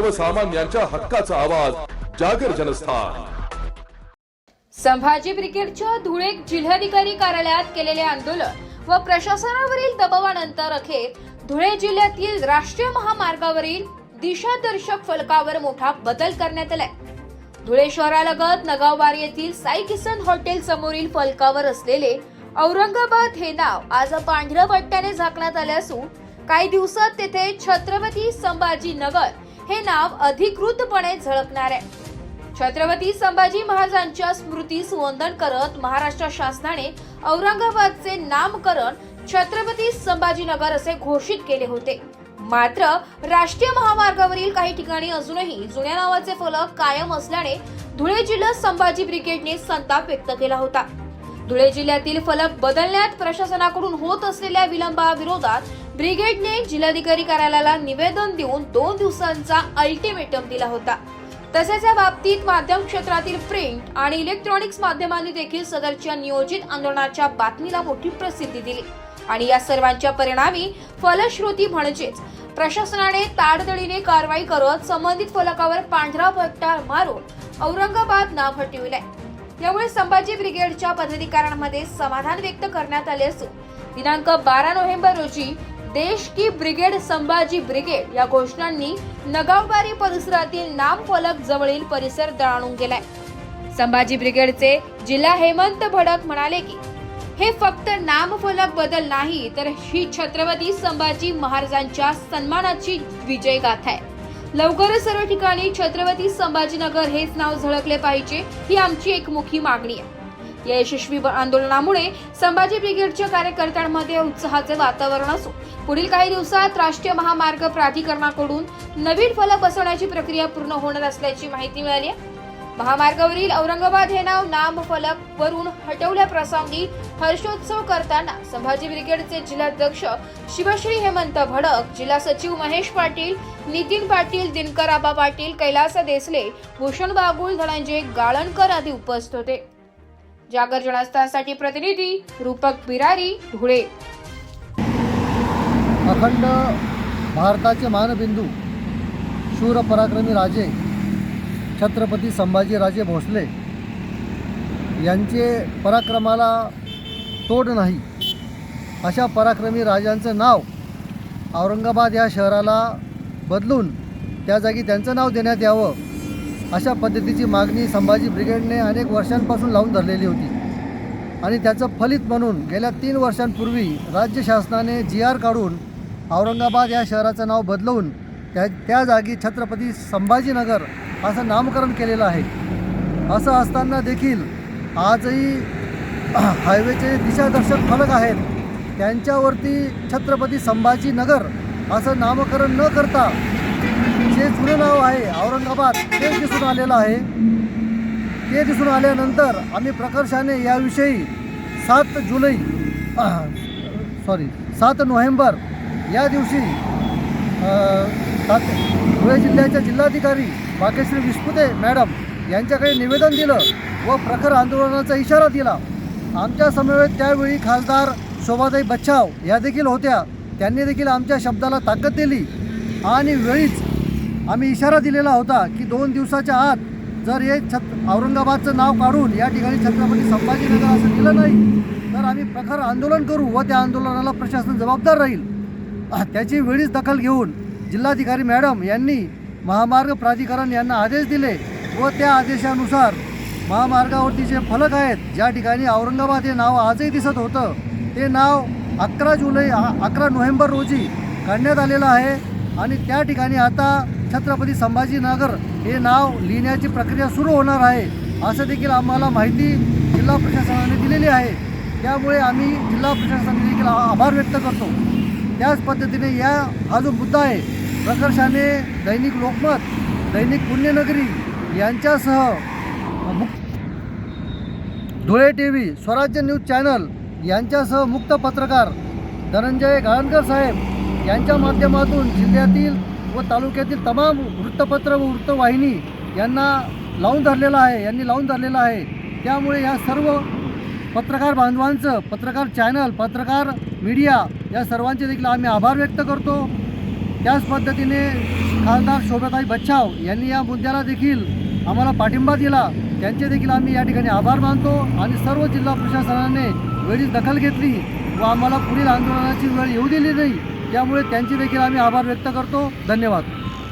सर्वसामान्यांच्या हक्काचा आवाज जागर जनस्थान. संभाजी ब्रिगेडच्या धुळे जिल्हाधिकारी कार्यालयात केलेले आंदोलन व प्रशासनावरील दबावानंतर अखेर धुळे जिल्ह्यातील राष्ट्रीय महामार्गावरील दिशादर्शक फलकावर मोठा बदल करण्यात आलाय. धुळे शहरालगत नगाववार येथील साई किसन हॉटेल समोरील फलकावर असलेले औरंगाबाद हे नाव आज पांढऱ्या पट्ट्याने झाकण्यात आले असून काही दिवसात तेथे छत्रपती संभाजी नगर हे नाव अधिकृतपणे झळकणार आहे. छत्रपती संभाजी महाराजांच्या स्मृतीस वंदन करत महाराष्ट्र शासनाने औरंगाबादचे नामकरण छत्रपती संभाजीनगर असे घोषित केले होते. मात्र राष्ट्रीय महामार्गावरील काही ठिकाणी अजूनही जुन्या नावाचे फलक कायम असल्याने धुळे जिल्हा संभाजी ब्रिगेडने संताप व्यक्त केला होता. धुळे जिल्ह्यातील फलक बदलण्यात प्रशासनाकडून होत असलेल्या विलंबाविरोधात ब्रिगेडने जिल्हाधिकारी कार्यालयाला निवेदन देऊन दोन दिवसांचा अल्टिमेटम दिला होता. तसेच या बाबतीत माध्यम क्षेत्रातील प्रिंट आणि इलेक्ट्रॉनिक्स माध्यमांनी देखील सदरच्या नियोजित आंदोलनाच्या बातमीला मोठी प्रसिद्धी दिली. आणि या सर्वांच्या परिणामी फलश्रुती म्हणजेच प्रशासनाने ताडतडीने कारवाई करत संबंधित फलकावर पांढरा पट्टा मारून औरंगाबाद नाव हटविले यामुळे संभाजी ब्रिगेडच्या पदाधिकाऱ्यांमध्ये समाधान व्यक्त करण्यात आले असून दिनांक बारा नोव्हेंबर रोजी देश की ब्रिगेड संभाजी ब्रिगेड या घोषणांनी नगावबारी परिसरातील नाम फलक जवळील परिसर दळाणून गेलाय. संभाजी ब्रिगेडचे जिल्हा हेमंत भडक म्हणाले की हे फक्त नामफलक बदल नाही तर ही छत्रपती संभाजी महाराजांच्या सन्मानाची विजय गाथा आहे. लवकरच सर्व ठिकाणी छत्रपती संभाजीनगर हेच नाव झळकले पाहिजे ही आमची एकमुखी मागणी आहे. या यशस्वी आंदोलनामुळे संभाजी ब्रिगेडच्या कार्यकर्त्यांमध्ये उत्साहाचे वातावरण असून पुढील काही दिवसात राष्ट्रीय महामार्ग प्राधिकरणाकडून नवीन फलक बसवण्याची प्रक्रिया पूर्ण होणार असल्याची माहिती मिळाली आहे. महामार्गावरील औरंगाबाद हे नाव नामफलक वरून हटवल्याप्रसंगी हर्षोत्सव करताना संभाजी ब्रिगेडचे जिल्हाध्यक्ष शिवश्री हेमंत भडक जिल्हा सचिव महेश पाटील नितीन पाटील दिनकर आबा पाटील कैलास देसले भूषण बागुल धनंजय गाळणकर आदी उपस्थित होते. जागर जनस्थानसाठी प्रतिनिधी रूपक बिरारी धुळे. अखंड भारताचे मानबिंदू शूर पराक्रमी राजे छत्रपती संभाजीराजे भोसले यांचे पराक्रमाला तोड नाही. अशा पराक्रमी राजांचं नाव औरंगाबाद या शहराला बदलून त्या जागी त्यांचं नाव देण्यात यावं. अशा पद्धतीची मागणी संभाजी ब्रिगेडने अनेक वर्षांपासून लावून धरलेली होती. आणि त्याचं फलित म्हणून गेल्या तीन वर्षांपूर्वी राज्य शासनाने जी आर काढून औरंगाबाद या शहराचं नाव बदलवून त्या त्या जागी छत्रपती संभाजीनगर असं नामकरण केलेलं आहे. असं असताना देखील आजही हायवेचे दिशादर्शक फलक आहेत. त्यांच्यावरती छत्रपती संभाजीनगर असं नामकरण न करता जे जुनं नाव आहे औरंगाबाद तेच दिसून आलेलं आहे. ते दिसून आल्यानंतर आम्ही प्रकर्षाने याविषयी सात जुलै सॉरी सात नोव्हेंबर या दिवशी धुळे जिल्ह्याच्या जिल्हाधिकारी भाग्यश्री विस्पुते मॅडम यांच्याकडे निवेदन दिलं व प्रखर आंदोलनाचा इशारा दिला. आमच्या समवेत त्यावेळी खासदार शोभाताई बच्छाव या देखील होत्या. त्यांनी देखील आमच्या शब्दाला ताकद दिली आणि वेळीच आम्ही इशारा दिलेला होता की दोन दिवसाच्या आत जर हे छत औरंगाबादचं नाव काढून या ठिकाणी छत्रपती संभाजीनगर असं दिलं नाही तर आम्ही प्रखर आंदोलन करू व त्या आंदोलनाला प्रशासन जबाबदार राहील. त्याची वेळीच दखल घेऊन जिल्हाधिकारी मॅडम यांनी महामार्ग प्राधिकरण यांना आदेश दिले व त्या आदेशानुसार महामार्गावरती जे फलक आहेत ज्या ठिकाणी औरंगाबाद हे नाव आजही दिसत होतं ते नाव अकरा जुलै अकरा नोव्हेंबर रोजी काढण्यात आलेलं आहे. आणि त्या ठिकाणी आता छत्रपती संभाजीनगर हे नाव लिहिण्याची प्रक्रिया सुरू होणार आहे असं देखील आम्हाला माहिती जिल्हा प्रशासनाने दिलेली आहे. त्यामुळे आम्ही जिल्हा प्रशासनाने देखील आ- आभार व्यक्त करतो. त्याच पद्धतीने या हा जो मुद्दा आहे प्रकर्षाने दैनिक लोकमत दैनिक पुण्यनगरी यांच्यासह मुक्त Dhule T V Swarajya news channel यांच्यासह मुक्त पत्रकार धनंजय गाळणकर साहेब यांच्या माध्यमातून जिल्ह्यातील व तालुक्यातील तमाम वृत्तपत्र व वृत्तवाहिनी यांना लावून धरलेलं आहे यांनी लावून धरलेलं आहे. त्यामुळे या सर्व पत्रकार बांधवांचं पत्रकार चॅनल पत्रकार मीडिया या सर्वांचे देखील आम्ही आभार व्यक्त करतो. त्याच पद्धतीने खासदार शोभाताई बच्चाव यांनी या मुद्द्याला देखील आम्हाला पाठिंबा दिला. त्यांचे देखील आम्ही या ठिकाणी आभार मानतो आणि सर्व जिल्हा प्रशासनाने वेळीच दखल घेतली व आम्हाला पुढील आंदोलनाची वेळ येऊ दिली नाही. त्यामुळे त्यांचे देखील आम्ही आभार व्यक्त करतो. धन्यवाद.